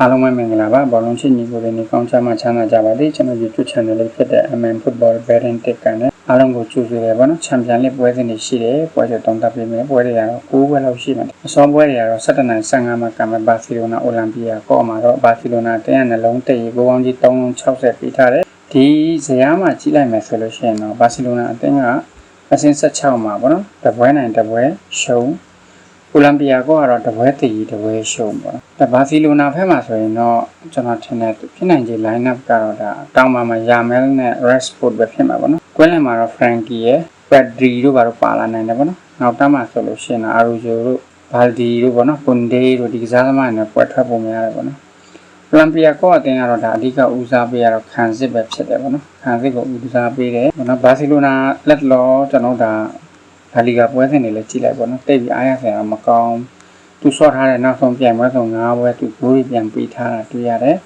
အားလုံးပဲမင်္ဂလာပါဘောလုံးချစ်ညီကိုတွေနေကောင်းချမ်းမှချမ်းသာကြပါစေကျွန်တော် YouTube channel လေးဖြစ်တဲ့ MM Football Betting Tip ကနေအားလုံးကိုကြိုဆိုရပါတော့ချန်ပီယံလိပွဲစဉ်တွေရှိတယ်ပွဲချက်တုံးတက်ပေးမယ်ပွဲတွေကတော့9ပွဲလောက်ရှိမယ်အစောပွဲတွေကတော့17နိုင်15မှာကံမဲ့ဘာစီလိုနာအိုလံပီယာကော့မှာတော့ဘာစီလိုနာတန်းနှလုံးတည့်ရေကိုပေါင်းကြီး360ပေးထားတယ်ဒီဇယားမှာကြီးလိုက်မယ်ဆိုလို့ရှိရင်တော့ဘာစီလိုနာအသင်းကအဆင့်16မှာပေါ့နော်တပွဲနိုင်တပွဲရှုံး ကိုလံဘီယာကတော့တပွဲတည်တပွဲရှုံးပေါ့။ဒါဘာစီလိုနာဘက်မှာဆိုရင်တော့ကျွန်တော်ထင်တယ်ဖြစ်နိုင်ခြေ line up ကတော့ဒါတောင်မာမှာယာမဲလ်နဲ့ Rashford ပဲဖြစ်မှာပေါ့နော်။ကွင်းလန်မှာတော့ Frankie ရယ် Pedri တို့ဘာလို့ပါလာနိုင်တယ်ပေါ့နော်။နောက်တက်မှာဆိုလို့ရှိရင်တော့ Arujo တို့ Baldi တို့ပေါ့နော်။ Kunde တို့ဒီကစားသမားတွေနဲ့ပွဲထွက်ပုံများတယ်ပေါ့နော်။ကိုလံဘီယာကအတင်းကတော့ဒါအဓိကဦးစားပေးရတော့ခံစစ်ပဲဖြစ်တယ်ပေါ့နော်။ခံစစ်ကိုဦးစားပေးတယ်ပေါ့နော်။ဘာစီလိုနာလက်လောကျွန်တော်ဒါ ဒါလီဂါပွဲစဉ်တွေလည်းကြည့်လိုက်ပေါ့နော်တိတ်ပြီးအားရဆရာမကောင်းသူဆော့ထားတဲ့နောက်ဆုံးပြိုင်ပွဲဆုံး၅ပွဲသူဂိုးတွေပြန်ပေးထားတာတွေ့ရတယ်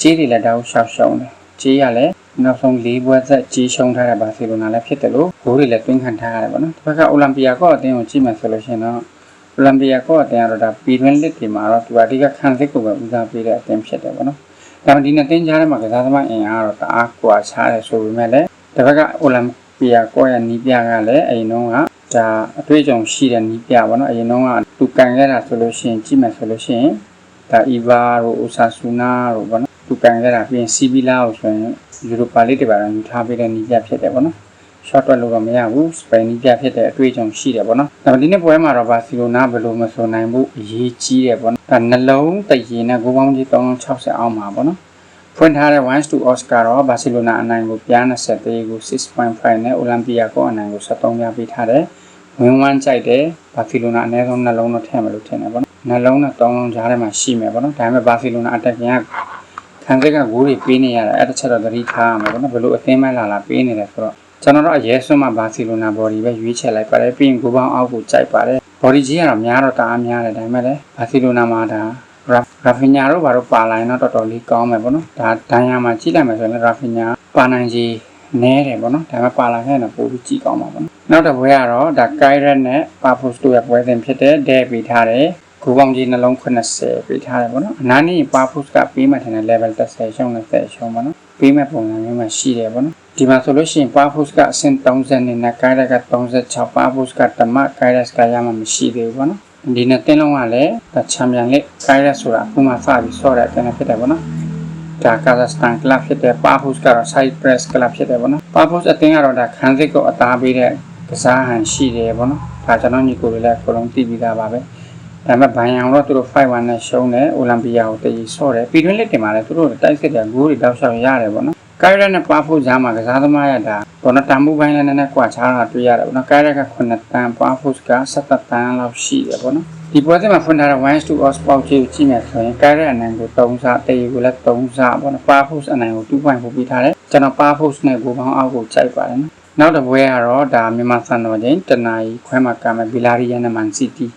ကြေးတွေလည်းတောက်ရှောက်ရှုံးတယ်ကြေးရလည်းနောက်ဆုံး၄ပွဲဆက်ကြေးရှုံးထားတဲ့ဘာစီလိုနာလည်းဖြစ်တယ်လို့ဂိုးတွေလည်းတွင်းခံထားရတယ်ပေါ့နော်တစ်ခါကအိုလံပီယာကောအတင်းကိုကြည့်မှဆိုလို့ရှိရင်တော့အိုလံပီယာကောအတင်းကတော့ဒါပြည်တွင်းလက်တွေမှာတော့သူအဓိကခံစစ်ကိုပဲဦးစားပေးတဲ့အတင်းဖြစ်တယ်ပေါ့နော်ဒါမှဒီနှစ်တင်းကြားထဲမှာကစားသမားအင်အားတော့တအားကွာခြားတယ်ဆိုပေမဲ့လည်းတစ်ခါကအိုလံပီယာကောရဲ့နီးပြကလည်းအရင်တုန်းက ဒါအတွေ့အကြုံရှိတဲ့နီးပြပါတော့အရင်တော့ကသူကန်ခဲ့တာဆိုလို့ရှိရင်ကြည့်မယ်ဆိုလို့ရှိရင်ဒါအီဗာတို့အိုဆာဆူနာတို့ဗောနော်သူကန်ခဲ့တာပြီးရင်စီဗီလာကိုဆိုရင်ယူရိုပါလိတွေပါတော့ယူထားပေးတဲ့နီးပြဖြစ်တယ်ဗောနော် short တွက်လို့တော့မရဘူးစပိန်နီးပြဖြစ်တဲ့အတွေ့အကြုံရှိတယ်ဗောနော်ဒါပေမဲ့ဒီနေ့ပွဲမှာတော့ဘာစီလိုနာဘယ်လိုမဆိုနိုင်ဘူးအရေးကြီးတယ်ဗောနော်ဒါနှလုံးတည်ရင်နဲ့ဂိုးပေါင်းကြီး360အောက်မှာဗောနော် ဖွင့်ထားတဲ့1 to Oscar တော့ဘာစီလိုနာအနိုင်ကိုပြား23ကို6.5နဲ့အိုလံပီယာကိုအနိုင်ကို73ပြပေးထားတယ်ဝင်းဝမ်းကြိုက်တယ်ဘာစီလိုနာအနည်းဆုံးနှလုံးတော့ထည့်မယ်လို့ထင်တယ်ဗောနော်နှလုံးနဲ့3လုံးကြားထဲမှာရှိမယ်ဗောနော်ဒါပေမဲ့ဘာစီလိုနာအတက်ပြန်ကခံစိတ်ကဂိုးတွေပေးနေရတာအဲ့တစ်ချက်တော့သတိထားရမယ်ဗောနော်ဘယ်လိုအသင်းမဲလာလာပေးနေတယ်ဆိုတော့ကျွန်တော်တို့အရေးစွန်းမှာဘာစီလိုနာဘော်ဒီပဲရွေးချယ်လိုက်ပါတယ်ပြီးရင်ဂိုးပေါင်းအောက်ကိုကြိုက်ပါတယ်ဘော်ဒီကြီးကတော့များတော့တအားများတယ်ဒါပေမဲ့လည်းဘာစီလိုနာမှာဒါ ရာဖီညာတို့ဘာလို့ပါလာရင်တော့တော်တော်လေးကောင်းမယ်ပေါ့နော်ဒါဒိုင်ယာမှာကြည့်လိုက်မယ်ဆိုရင်ရာဖီညာပါနိုင်ကြီးနဲတယ်ပေါ့နော်ဒါပေမဲ့ပါလာခဲ့ရင်ပိုပြီးကြည့်ကောင်းမှာပေါ့နော်နောက်တစ်ပွဲကတော့ဒါကိုင်ရက်နဲ့ပါဖိုစတိုရဲ့ပွဲစဉ်ဖြစ်တဲ့ဒဲပေးထားတယ်ဂူပေါင်းကြီးနှလုံး80ပေးထားတယ်ပေါ့နော်အနားနေပါဖိုစကပေးမှထင်တယ် level 30ရှုံး30ရှုံးပေါ့နော်ပေးမဲ့ပုံစံမျိုးမှရှိတယ်ပေါ့နော်ဒီမှာဆိုလို့ရှိရင်ပါဖိုစကအဆင့်30နဲ့နဲ့ကိုင်ရက်က36ပါဖိုစကတမကိုင်ရက်ကရမှမရှိသေးဘူးပေါ့နော် ဒီနှစ်တင်းလုံးကလည်းဒါချန်ပီယံလိကိုင်ရက်ဆိုတာအခုမှစပြီးဆော့တဲ့အတင်းဖြစ်တယ်ပေါ့နော်ဒါကာဇက်စတန်ကလပ်ဖြစ်တဲ့ပါဖုစ်ကတော့ Cyprus ကလပ်ဖြစ်တယ်ပေါ့နော်ပါဖုစ်အသင်းကတော့ဒါခန်းစစ်ကိုအသားပေးတဲ့ကစားဟန်ရှိတယ်ပေါ့နော်ဒါကျွန်တော်ညီကိုတွေလည်းအကုန်လုံးသိပြီးသားပါပဲဒါပေမဲ့ဘိုင်ယံတော့သူတို့5-1နဲ့ရှုံးတယ်အိုလံပီယာကိုတည်ဆော့တယ်ပြည်တွင်းလက်တင်မှာလည်းသူတို့တိုက်စစ်တဲ့ဂိုးတွေတောက်လျှောက်ရတယ်ပေါ့နော် ကိုင်ရက်နဲ့ပါဖုတ်ကြားမှာကစားသမားရတာဘောနတန်မှုပိုင်းလည်းနည်းနည်းကွာခြားတာတွေ့ရတယ်ပေါ့နော်ကိုင်ရက်က9တန်ပါဖုတ်က17တန်လောက်ရှိတယ်ပေါ့နော်ဒီပွဲစဉ်မှာဖွင့်ထားတဲ့1 to os sport ကြီးကိုကြည့်မယ်ဆိုရင်ကိုင်ရက်အနိုင်ကို3စားတေးကိုလည်း3စားပေါ့နော်ပါဖုတ်အနိုင်ကို2.4ပြီးထားတယ်ကျွန်တော်ပါဖုတ်နဲ့ကိုပေါင်းအောက်ကိုကြိုက်ပါတယ်နော်နောက်တစ်ပွဲကတော့ဒါမြန်မာစံတော်ချိန်တနာရီခွဲမှာကမယ်ဘီလာရီယန်နဲ့မန်စီးတီး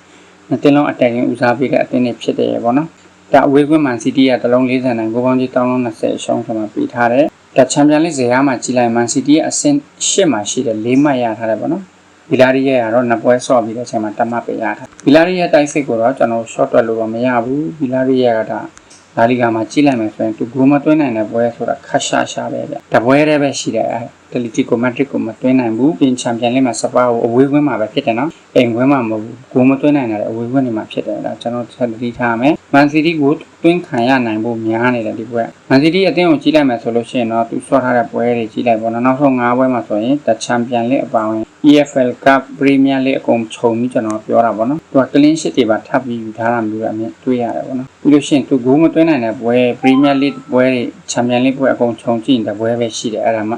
နှစ်တင်းလုံးအတက်ရင်ဦးစားပေးတဲ့အသင်းတွေဖြစ်တယ်ပေါ့နော်ဒါအဝေးကွင်းမန်စီးတီးကတလုံး40နိုင်ကိုပေါင်းကြီး320ရှုံးဆိုမှပြီးထားတယ် ဒါချန်ပီယံလိဇယားမှာကြီးလိုက်မန်စီးတီးရဲ့အဆင့်8မှာရှိတဲ့၄မှတ်ရထားတယ်ပေါ့နော်ဘီလာရီရဲ့ကတော့နှစ်ပွဲဆော့ပြီးတဲ့အချိန်မှာတမတ်ပေးရထားဘီလာရီရဲ့တိုက်စစ်ကိုတော့ကျွန်တော် short တွက်လို့တော့မရဘူးဘီလာရီရဲ့ကဒါလာလီဂါမှာကြီးလိုက်မယ်ဆိုရင်သူဂိုးမသွင်းနိုင်တဲ့ပွဲဆိုတာခက်ရှာရှာပဲဗျတပွဲတည်းပဲရှိတယ်အဲတလီတီကိုမက်ဒရစ်ကိုမသွင်းနိုင်ဘူးပြင်ချန်ပီယံလိမှာစပါကိုအဝေးကွင်းမှာပဲဖြစ်တယ်နော်အိမ်ကွင်းမှာမဟုတ်ဘူးဂိုးမသွင်းနိုင်တဲ့အဝေးကွင်းတွေမှာဖြစ်တယ်ဒါကျွန်တော်ဆက်တတိထားမယ် မန်စီးတီးကိုသွင်းခံရနိုင်ဖို့များနေတယ်ဒီပွဲမန်စီးတီးအသင်းကိုကြီးလိုက်မယ်ဆိုလို့ရှိရင်တော့သူဆော့ထားတဲ့ပွဲတွေကြီးလိုက်ပေါ့နော်နောက်ဆုံး၅ပွဲမှာဆိုရင်တချန်ပီယံလိအပါဝင် EFL Cup Premier League အကုန်ခြုံပြီးကျွန်တော်ပြောတာပေါ့နော်သူက clean sheet တွေပါထပ်ပြီးယူထားတာမျိုးအမြင်တွေ့ရတယ်ပေါ့နော်ပြီးလို့ရှိရင်သူဂိုးမသွင်းနိုင်တဲ့ပွဲ Premier League ပွဲတွေ Champions League ပွဲအကုန်ခြုံကြည့်တဲ့ပွဲပဲရှိတယ်အဲ့ဒါမှ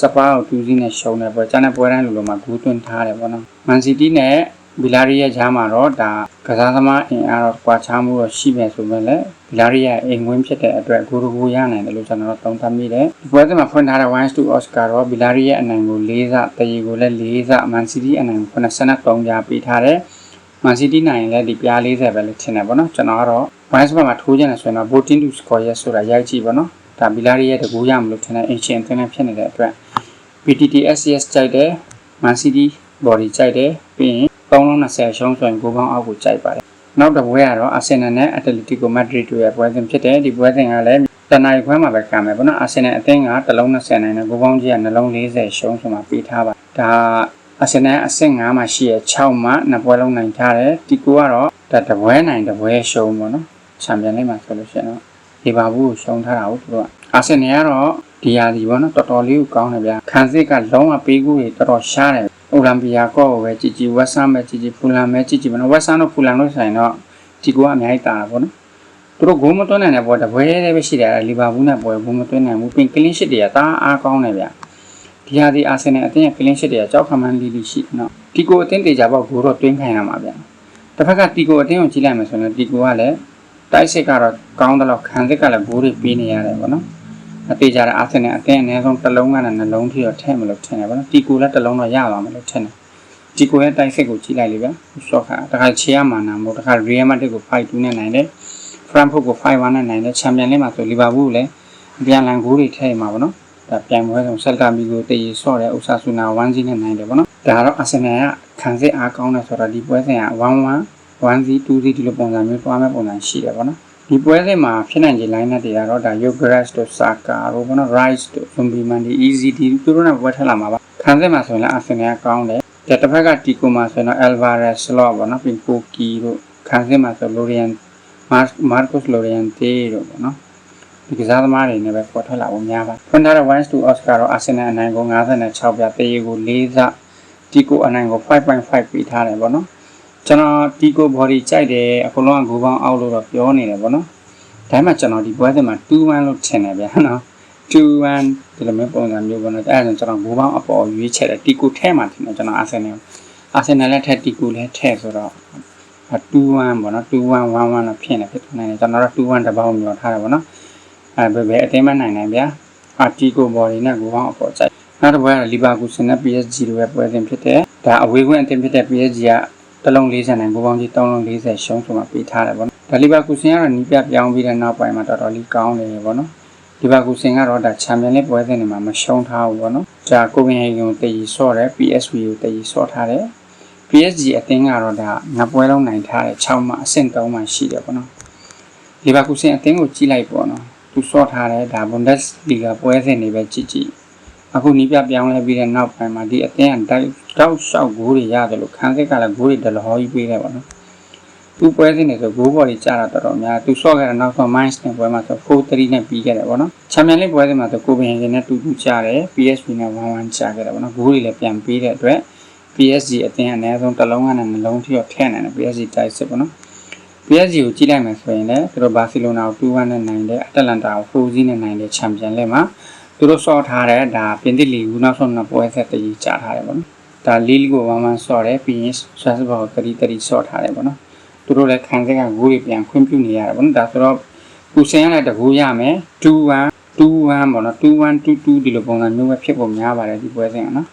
စပါးကိုတူးစီးနဲ့ရှုံးတဲ့ပွဲကျန်တဲ့ပွဲတိုင်းလိုလိုမှာဂိုးသွင်းထားတယ်ပေါ့နော် Man City နဲ့ ဘီလာရီရဲ့ဂျားမှာတော့ဒါကစားသမားအင်အားတော့ကွာခြားမှုတော့ရှိမယ်ဆိုမဲ့လည်းဘီလာရီရဲ့အိမ်ဝင်းဖြစ်တဲ့အတွက်ဂိုးဂိုးရနိုင်တယ်လို့ကျွန်တော်တို့သုံးသပ်မိတယ်ဒီပွဲစဉ်မှာဖွင့်ထားတဲ့1 to Oscar တော့ဘီလာရီရဲ့အနိုင်ကို၄ဆတရီကိုလည်း၄ဆမန်စီးတီးအနိုင်ကို83ပြပေးထားတယ်မန်စီးတီးနိုင်လည်းဒီပြား40ပဲလို့ထင်တယ်ပေါ့နော်ကျွန်တော်ကတော့1 spot မှာထိုးချင်တယ်ဆိုရင်တော့ voting to score ရဲ့ဆိုတာရိုက်ကြည့်ပေါ့နော်ဒါဘီလာရီရဲ့တကူရမလို့ထင်တဲ့အင်ရှင်အသင်းနဲ့ဖြစ်နေတဲ့အတွက် PTT SCS ကြိုက်တယ်မန်စီးတီး body ကြိုက်တယ်ပြီးရင် 320ရှုံးဆိုရင်ကိုပေါင်းအောက်ကိုကြိုက်ပါတယ်နောက်တစ်ပွဲကတော့အာဆင်နယ်နဲ့အက်တလက်တီကိုမက်ဒရစ်တို့ရဲ့ပွဲစဉ်ဖြစ်တယ်ဒီပွဲစဉ်ကလည်းတနင်္လာခွဲမှာပဲကံမယ်ပေါ့နော်အာဆင်နယ်အသင်းကတစ်လုံး20နိုင်တယ်ဂိုးပေါင်းကြီးကနှလုံး40ရှုံးဆိုမှပေးထားပါဒါအာဆင်နယ်အဆင့်9မှာရှိရ6မှာနှစ်ပွဲလုံးနိုင်ထားတယ်ဒီကိုကတော့ဒါတစ်ပွဲနိုင်တစ်ပွဲရှုံးပေါ့နော်ချန်ပီယံလိမှာဆိုလို့ရှိရင်တော့ဒီဘာဘူးကိုရှုံးထားတာဟုတ်သူကအာဆင်နယ်ကတော့ဒီယာဒီပေါ့နော်တော်တော်လေးကိုကောင်းတယ်ဗျာခန်းစစ်ကလုံးဝပေးကူတွေတော်တော်ရှားတယ်အို လံပီယာကောကိုပဲကြည်ကြည်ဝက်ဆမ်ပဲကြည်ကြည်ဖူလန်ပဲကြည်ကြည်ပေါ့နော်ဝက်ဆမ်တို့ဖူလန်တို့ဆိုင်တော့ဒီကိုကအများကြီးတာတာပေါ့နော်သူတို့ဂိုးမသွင်းနိုင်တဲ့ဘောတပွဲတည်းပဲရှိတယ်လီဗာပူးနဲ့ပွဲဂိုးမသွင်းနိုင်ဘူးပင်ကလင်းရှစ်တွေကတအားအားကောင်းတယ်ဗျာဒီဟာဒီအာဆင်နယ်အသင်းရဲ့ကလင်းရှစ်တွေကကြောက်ခမန်းလီလီရှိတယ်နော်ဒီကိုအသင်းတေချာပေါက်ဂိုးတော့တွင်းခိုင်းရမှာဗျာတစ်ဖက်ကတီကိုအသင်းကိုကြည့်လိုက်မယ်ဆိုရင်တီကိုကလည်းတိုက်စစ်ကတော့ကောင်းတယ်လို့ခံစစ်ကလည်းဂိုးတွေပေးနေရတယ်ပေါ့နော် အသေးကြတဲ့အာဆင်နယ်အသင်းအနည်းဆုံးတစ်လုံးကနေနှလုံးထိတော့ထည့်မလို့ထင်တယ်ပေါ့နော်တီကိုလည်းတစ်လုံးတော့ရသွားမယ်လို့ထင်တယ်ဒီကိုရဲ့တိုက်စစ်ကိုကြည့်လိုက်လေဗျာရှော့ခါတခါချေရမှာနာမို့တခါရီယယ်မက်ဒရစ်ကို5-2နဲ့နိုင်တယ်ဖရန်ဖုတ်ကို5-1နဲ့နိုင်တယ်ချန်ပီယံလိမှာဆိုလီဗာပူးကိုလည်းအပြန်လန်ဂိုးတွေထည့်မှာပေါ့နော်ဒါပြန်ပွဲဆုံးဆက်ကာမီကိုတည်ရဆော့တယ်ဥဆာဆူနာ1-0နဲ့နိုင်တယ်ပေါ့နော်ဒါကတော့အာဆင်နယ်ကခံစစ်အားကောင်းတယ်ဆိုတော့ဒီပွဲစဉ်က1-1 1-0 2-0ဒီလိုပုံစံမျိုးသွားမဲ့ပုံစံရှိတယ်ပေါ့နော် ဒီပွဲစဉ်မှာဖြစ်နိုင်ခြေ line နဲ့တွေကတော့ဒါ Yogres တို့ Saka တို့ပေါ့နော် Rice တို့ Zumbiman ဒီ Easy ဒီသူတို့နဲ့ပွဲထက်လာမှာပါခံစစ်မှာဆိုရင်လည်းအာဆင်နယ်ကကောင်းတယ်တဲ့တစ်ဖက်ကတီကိုမှာဆိုရင်တော့ Alvarez slot ပေါ့နော်ပြီး Koki တို့ခံစစ်မှာဆို Lorian မားကိုစ်လိုရီယန်တေတို့ပေါ့နော်ဒီကစားသမားတွေနဲ့ပဲပေါ်ထွက်လာဖို့များပါဖွင့်ထားတဲ့1 to Oscar တော့ Arsenal အနိုင်ကို56ပြတေးကို4စတီကိုအနိုင်ကို5.5ပေးထားတယ်ပေါ့နော် ကျွန်တော်တီကို body ကြိုက်တယ်အကုန်လုံးကဂိုးပေါင်းအောက်လို့တော့ပြောနေတယ်ပေါ့နော်ဒါမှကျွန်တော်ဒီပွဲစဉ်မှာ2-1လို့ထင်တယ်ဗျာနော်2-1ဒီလိုမျိုးပုံစံမျိုးပေါ့နော်အဲဒါဆိုကျွန်တော်ဂိုးပေါင်းအပေါ်ရွေးချက်တယ်တီကိုထဲမှာထင်တယ်ကျွန်တော် Arsenal Arsenal လည်းထက်တီကိုလည်းထဲဆိုတော့21ပေါ့နော်2111တော့ဖြစ်နေဖြစ်နိုင်တယ်ကျွန်တော်တို့21တပေါင်းမျိုးထားတယ်ပေါ့နော်အဲဘယ်ဘယ်အတင်းမနိုင်နိုင်ဗျာအာတီကိုဘော်ဒီနဲ့ကိုပေါင်းအပေါ်ကြိုက်နောက်တစ်ပွဲကလီဗာပူးဆင်နဲ့ PSG တို့ရဲ့ပွဲစဉ်ဖြစ်တယ်ဒါအဝေးကွင်းအတင်းဖြစ်တဲ့ PSG က တလုံး40နိုင်ကိုပေါင်းကြီး3လုံး40ရှုံးဆိုမှပေးထားတယ်ပေါ့နော်ဒါလီဗာပူးဆင်ကတော့နီးပြပြောင်းပြီးတဲ့နောက်ပိုင်းမှာတော်တော်လေးကောင်းနေတယ်ပေါ့နော်လီဗာပူးဆင်ကတော့ဒါချန်ပီယံလိပွဲစဉ်တွေမှာမရှုံးထားဘူးပေါ့နော်ဒါကိုပင်ဟေဂန်ကိုတည်ရီဆော့တယ် PSV ကိုတည်ရီဆော့ထားတယ် PSG အသင်းကတော့ဒါငါပွဲလုံးနိုင်ထားတဲ့6မှာအဆင့်3မှာရှိတယ်ပေါ့နော်လီဗာပူးဆင်အသင်းကိုကြီးလိုက်ပေါ့နော်သူစော့ထားတဲ့ဒါ Bundesliga ပွဲစဉ်တွေပဲကြည့်ကြည့် အခုနီးပြပြောင်းလဲပြီးတဲ့နောက်ပိုင်းမှာဒီအသင်းကတိုက်တောက်လျှောက်ဂိုးတွေရတယ်လို့ခန်းစစ်ကလည်းဂိုးတွေဒလဟောကြီးပေးတယ်ပေါ့နော်သူပွဲစဉ်တွေဆိုဂိုးဘော်တွေကြာတာတော်တော်များသူစော့ခဲ့တဲ့နောက်ဆုံး Mainz နဲ့ပွဲမှာဆို4-3နဲ့ပြီးခဲ့တယ်ပေါ့နော်ချန်ပီယံလိပွဲစဉ်မှာဆိုကိုပင်ဟင်ဂန်နဲ့တူတူကြာတယ် PSV နဲ့1-1ကြာခဲ့တယ်ပေါ့နော်ဂိုးတွေလည်းပြန်ပေးတဲ့အတွက် PSG အသင်းအနည်းဆုံးတစ်လုံးကနေနှလုံးထိတော့ထည့်နိုင်တယ် PSG တိုက်စစ်ပေါ့နော် PSG ကိုကြည့်လိုက်မယ်ဆိုရင်လည်းသူတို့ဘာစီလိုနာကို2-1နဲ့နိုင်တယ်အတလန်တာကို4-0နဲ့နိုင်တယ်ချန်ပီယံလိမှာ သူတို့ဆော့ထားတဲ့ဒါပြင်သစ်လီဂူနောက်ဆုံးနှစ်ပွဲဆက်တည်ကြထားတယ်ပေါ့နော်ဒါလီလီကိုဝမ်းဝမ်းဆော့တယ်ပြီးရင်ဆွတ်စဘောကိုတတိတတိဆော့ထားတယ်ပေါ့နော်သူတို့လည်းခံစက်ကဂိုးတွေပြန်ခွင့်ပြုနေရတယ်ပေါ့နော်ဒါဆိုတော့ပူစင်ရတဲ့တကူရမယ်2-1 2-1ပေါ့နော်2-1 2-2ဒီလိုပုံစံမျိုးပဲဖြစ်ပုံများပါတယ်ဒီပွဲစဉ်ကနော်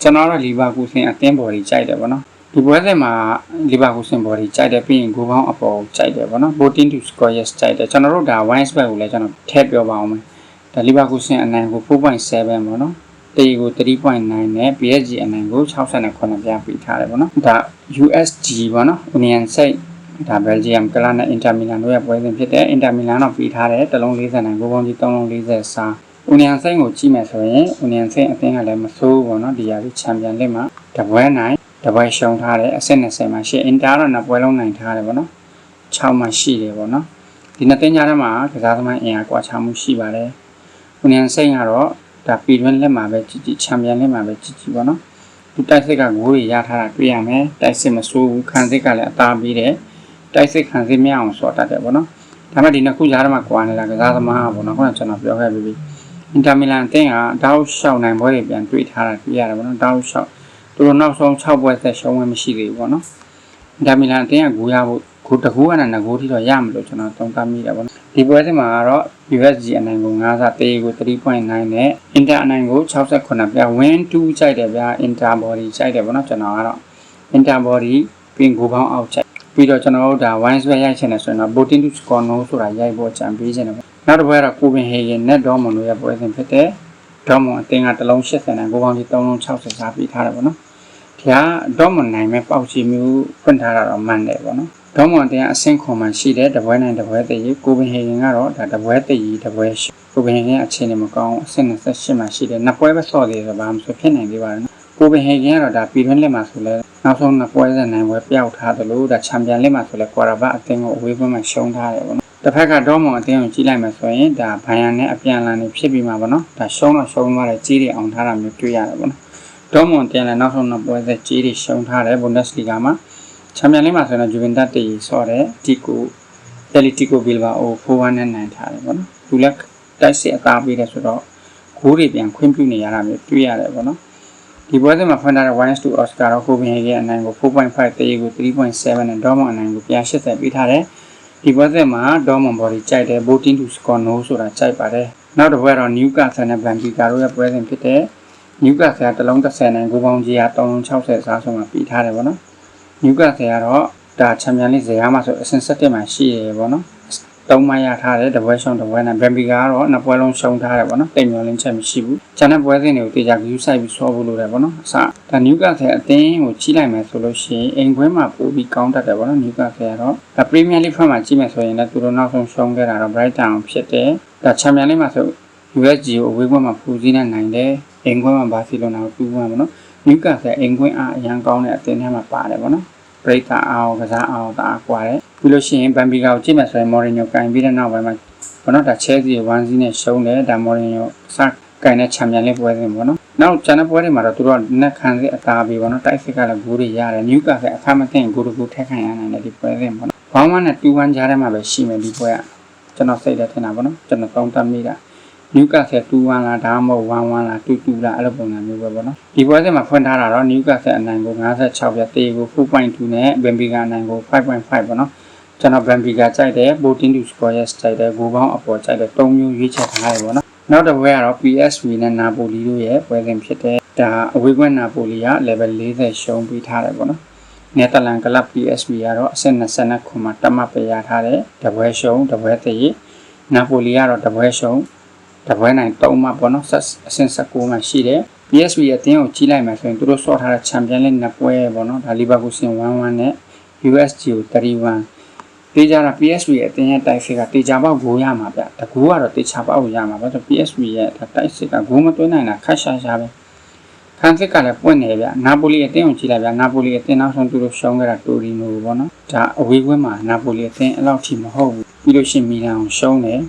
ကျွန်တော်တို့လီဗာပူးဆင်အသင်းဘော်ကြီးကြိုက်တယ်ပေါ့နော်ဒီပွဲစဉ်မှာလီဗာပူးဆင်ဘော်ကြီးကြိုက်တယ်ပြီးရင်ဂိုးပေါင်းအပေါ်ကြိုက်တယ်ပေါ့နော် voting to score yes ကြိုက်တယ်ကျွန်တော်တို့ဒါ wine spec ကိုလည်းကျွန်တော်ထည့်ပြောပါအောင်မယ် ဒါလီဗာပူးဆင်အနိုင်ကို4.7ပေါ့နော်တေကို3.9နဲ့ PSG အနိုင်ကို69ပြပေးထားတယ်ပေါ့နော်ဒါ USG ပေါ့နော် Union State ဒါ Belgium ကလာနဲ့ Inter Milan တို့ရဲ့ပွဲစဉ်ဖြစ်တယ် Inter Milan တော့ပြီးထားတယ်တလုံး40နိုင်ဂိုးပေါင်းကြီး3လုံး40စာ။ Union Saint ကိုကြည့်မယ်ဆိုရင် Union Saint အသင်းကလည်းမဆိုးဘူးပေါ့နော်ဒီရာကြီးချန်ပီယံလိမှာတပွဲနိုင်တပွဲရှုံးထားတယ်အဆင့်20မှာရှိ Inter တော့နှစ်ပွဲလုံးနိုင်ထားတယ်ပေါ့နော်6မှာရှိတယ်ပေါ့နော်ဒီနှစ်သင်းကြားထဲမှာကစားသမားအင်အားကွာခြားမှုရှိပါတယ်။ Union Saint ကတော့ဒါပြည်တွင်းလက်မှာပဲကြည့်ကြည့်ချန်ပီယံလိမှာပဲကြည့်ကြည့်ပေါ့နော်။သူတိုက်စစ်ကဂိုးတွေရထားတာတွေ့ရမယ်။တိုက်စစ်မဆိုးဘူးခံစစ်ကလည်းအသားပြီးတယ်။တိုက်စစ်ခံစစ်မရအောင်စော်တတ်တယ်ပေါ့နော်။ဒါပေမဲ့ဒီနှစ်ခုကြားထဲမှာကွာနေတာကစားသမားပေါ့နော်ခုနကကျွန်တော်ပြောခဲ့ပြီးအင်တာမီလန်အသင်းကတောက်လျှောက်နိုင်ပွဲတွေပြန်တွေ့ထားတာတွေ့ရတယ်ပေါ့နော်တောက်လျှောက်သူတို့နောက်ဆုံး6ပွဲဆက်ရှုံးဝင်မရှိသေးဘူးပေါ့နော်အင်တာမီလန်အသင်းကဂိုးရဖို့ဂိုးတကူကနဲ့ငကိုးထိတော့ရမလို့ကျွန်တော်သုံးသပ်မိတယ်ပေါ့နော် ဒီပွဲစဉ်မှာကတော့ USG အနိုင်ကို9ဆတေးကို3.9နဲ့ Inter အနိုင်ကို68ပြ win 2ကြိုက်တယ်ဗျာ Inter body ကြိုက်တယ်ပေါ့နော်ကျွန်တော်ကတော့ Inter body ပြင်ကိုပေါင်းအောက်ကြိုက်ပြီးတော့ကျွန်တော်တို့ဒါ wine sweat ရိုက်ချင်တယ်ဆိုရင်တော့ boating to score no ဆိုတာရိုက်ဖို့ကြံပေးချင်တယ်ပေါ့နောက်တစ်ပွဲကတော့ကိုပင်ဟေဂင်နဲ့ဒေါမွန်တို့ရဲ့ပွဲစဉ်ဖြစ်တဲ့ဒေါမွန်အတင်းကတစ်လုံး80နဲ့ကိုပေါင်းကြီး3လုံး60စားပေးထားတယ်ပေါ့နော်ဒီကဒေါမွန်နိုင်မဲ့ပေါက်ချီမျိုးဖွင့်ထားတာတော့မှန်တယ်ပေါ့နော် ဒေါမွန်တင်ကအဆင့်ခွန်မှရှိတဲ့တပွဲနိုင်တပွဲတည်ကိုပင်ဟေဂင်ကတော့ဒါတပွဲတည်တပွဲရှိကိုပင်ဟေဂင်အခြေအနေမကောင်းအဆင့်28မှာရှိတယ်နှစ်ပွဲပဲဆော့သေးတယ်ဘာမှမဆိုဖြစ်နိုင်သေးပါဘူးကိုပင်ဟေဂင်ကတော့ဒါပြည်တွင်းလက်မှာဆိုလဲနောက်ဆုံးနှစ်ပွဲဆက်နိုင်ပွဲပျောက်ထားတယ်လို့ဒါချန်ပီယံလက်မှာဆိုလဲကွာရာဘတ်အသင်းကိုအဝေးပွဲမှာရှုံးထားတယ်ပေါ့နော်တစ်ဖက်ကဒေါမွန်အသင်းကိုကြီးလိုက်မှဆိုရင်ဒါဘိုင်ယန်နဲ့အပြန်အလှန်နေဖြစ်ပြီးမှာပေါ့နော်ဒါရှုံးတော့ရှုံးသွားတယ်ကြီးတွေအောင်ထားတာမျိုးတွေ့ရတယ်ပေါ့နော်ဒေါမွန်တင်လည်းနောက်ဆုံးနှစ်ပွဲဆက်ကြီးတွေရှုံးထားတယ်ဘွန်ဒက်စလီဂါမှာ ချန်ပီယံလိမှာဆိုတော့ဂျူဗင်တက်တီဆော့တဲ့တီကိုတယ်လီတီကိုဘီလ်ဘာအို4-1နဲ့နိုင်ထားတယ်ပေါ့နော်သူလည်းတိုက်စစ်အသားပေးတယ်ဆိုတော့ဂိုးတွေပြန်ခွင့်ပြုနေရတာမျိုးတွေ့ရတယ်ပေါ့နော်ဒီပွဲစဉ်မှာဖွင့်ထားတဲ့ 1-2 Oscar တော့ကိုပင်ဟေရဲ့အနိုင်ကို4.5တေးကို3.7နဲ့ဒေါမွန်အနိုင်ကိုပြန်80ပေးထားတယ်ဒီပွဲစဉ်မှာဒေါမွန်ဘော်ဒီကြိုက်တယ် voting to score no ဆိုတာကြိုက်ပါတယ်နောက်တစ်ပွဲတော့ Newcastle နဲ့ Benfica တို့ရဲ့ပွဲစဉ်ဖြစ်တဲ့ Newcastle ကတလုံး30နိုင်ဂိုးပေါင်းကြီးက360စားဆုံးမှာပြီးထားတယ်ပေါ့နော် နျူကဆယ်ကတော့ဒါချန်ပီယံလိဇေယျမှာဆိုအဆင့်7မှာရှိရပေါ့နော်သုံးမရထားတယ်တပွဲရှုံးတပွဲနဲ့ဘန်ဘီကတော့နှစ်ပွဲလုံးရှုံးထားတယ်ပေါ့နော်တိမ်မျောလင်းချက်မရှိဘူးကျန်တဲ့ပွဲစဉ်တွေကိုတေချာကူးဆိုင်ပြီးဆော့ဖို့လိုတယ်ပေါ့နော်အစဒါနျူကဆယ်အသင်းကိုကြီးလိုက်မယ်ဆိုလို့ရှိရင်အိမ်ခွဲမှာပို့ပြီးကောင်းတတ်တယ်ပေါ့နော်နျူကဆယ်ကတော့ဒါပရီးမီးယားလိဖက်မှာကြီးမယ်ဆိုရင်လည်းသူတို့နောက်ဆုံးရှုံးခဲ့တာတော့ Brighton ဖြစ်တယ်ဒါချန်ပီယံလိမှာဆို USG ကိုအဝေးခွဲမှာဖူးစည်းနေနိုင်တယ်အိမ်ခွဲမှာဘာစီလိုနာကိုတူးမှာပေါ့နော် နျူကဆယ်အိမ်ခွဲအားအရန်ကောင်းတဲ့အသင်းထဲမှာပါတယ်ပေါ့နော်ပရိသတ်အောင်ကစားအောင်တအားကွာတယ်ပြီးလို့ရှိရင်ဘန်ဘီကာကိုကြည့်မှဆိုရင်မော်ရီညိုကင်ပြီးတဲ့နောက်ပိုင်းမှာဘောနော်ဒါချဲစီ1စီးနဲ့ရှုံးတယ်ဒါမော်ရီညိုစကင်တဲ့ချန်ပီယံလိပွဲစဉ်ပေါ့နော်နောက်ကျန်တဲ့ပွဲတွေမှာတော့သူတို့ကလက်ခံစစ်အသာပေးပေါ့နော်တိုက်စစ်ကလည်းဂိုးတွေရတယ်နျူကာဆယ်အခါမသိရင်ဂိုးတစ်ခုထက်ခံရနိုင်တယ်ဒီပွဲစဉ်ပေါ့နော်ဘောင်းမနဲ့2-1ကြားထဲမှာပဲရှိမယ်ဒီပွဲကကျွန်တော်စိတ်လည်းထင်တာပေါ့နော်ကျွန်တော်သုံးသပ်မိတာ နျူကာဆယ်2-1လားဒါမှမဟုတ်1-1လား2-2လားအဲ့လိုပုံစံမျိုးပဲပေါ့နော်ဒီပွဲစဉ်မှာဖွင့်ထားတာတော့နျူကာဆယ်အနိုင်ကို56ပြတေးကို4.2နဲ့ဘန်ဘီကာအနိုင်ကို5.5ပေါ့နော်ကျွန်တော်ဘန်ဘီကာကြိုက်တယ် voting to score yes ကြိုက်တယ်ဂိုးပေါင်းအပေါ်ကြိုက်တယ်၃မျိုးရွေးချယ်ထားတယ်ပေါ့နော်နောက်တစ်ပွဲကတော့ PSV နဲ့နာပိုလီတို့ရဲ့ပွဲစဉ်ဖြစ်တဲ့ဒါအဝေးကွင်းနာပိုလီက level 40ရှုံးပြီးထားတယ်ပေါ့နော်နယ်သာလန်ကလပ် PSV ကတော့အဆင့်29ခုမှာတတ်မှတ်ပေးရထားတယ်တပွဲရှုံးတပွဲတည်နာပိုလီကတော့တပွဲရှုံး တပွဲနိုင်3မှပေါ့နော်ဆက်အဆင့်19မှာရှိတယ် PSV အသင်းကိုကြီးလိုက်မှဆိုရင်သူတို့ဆော့ထားတဲ့ချန်ပီယံလိနှစ်ပွဲပေါ့နော်ဒါလီဗာပူးဆင်1-1နဲ့ USG ကို31တေးကြတာ PSV ရဲ့အသင်းရဲ့တိုက်စစ်ကတေချာပေါက်ဂိုးရမှာဗျတကူကတော့တေချာပေါက်ကိုရမှာဘာလို့ PSV ရဲ့တိုက်စစ်ကဂိုးမသွင်းနိုင်တာခက်ရှာရှာပဲခန်းစစ်ကလည်းပွင့်နေဗျနာပိုလီအသင်းကိုကြည့်လိုက်ဗျနာပိုလီအသင်းနောက်ဆုံးသူတို့ရှုံးခဲ့တာတိုရီနိုပေါ့နော်ဒါအဝေးကွင်းမှာနာပိုလီအသင်းအဲ့လောက်ထိမဟုတ်ဘူးပြီးလို့ရှိရင်မီလန်ကိုရှုံးတယ်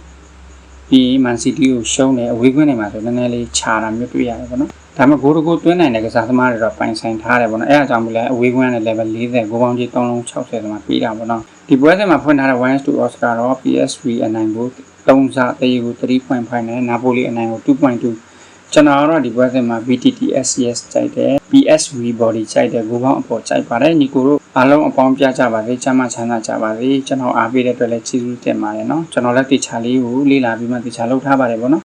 ပြီးမန်စီးတီးကိုရှုံးတယ်အဝေးကွင်းတွေမှာဆိုနည်းနည်းလေးခြာတာမျိုးတွေ့ရတယ်ပေါ့နော်ဒါမှမဟုတ်ဂိုးတကူသွင်းနိုင်တဲ့ကစားသမားတွေတော့ပိုင်ဆိုင်ထားတယ်ပေါ့နော်အဲအကြောင်းမလဲအဝေးကွင်းနဲ့ level 40ဂိုးပေါင်းကြီး360ဆိုမှပြီးတာပေါ့နော်ဒီပွဲစဉ်မှာဖွင့်ထားတဲ့1-2 Oscar တော့ PSV အနိုင်ကို3စားတေးကို3.5နဲ့နာပိုလီအနိုင်ကို2.2 ကျွန်တော်ကတော့ဒီပွဲစဉ်မှာ VTTSCS ကြိုက်တယ် PSV body ကြိုက်တယ်ဂိုးပေါင်းအပေါ်ကြိုက်ပါတယ်ညီကိုတို့အားလုံးအပေါင်းပြကြပါစေချမ်းသာချမ်းသာကြပါစေကျွန်တော်အားပေးတဲ့အတွက်လည်းကျေးဇူးတင်ပါတယ်เนาะကျွန်တော်လည်းတေချာလေးကိုလေ့လာပြီးမှတေချာလုပ်ထားပါတယ်ပေါ့နော်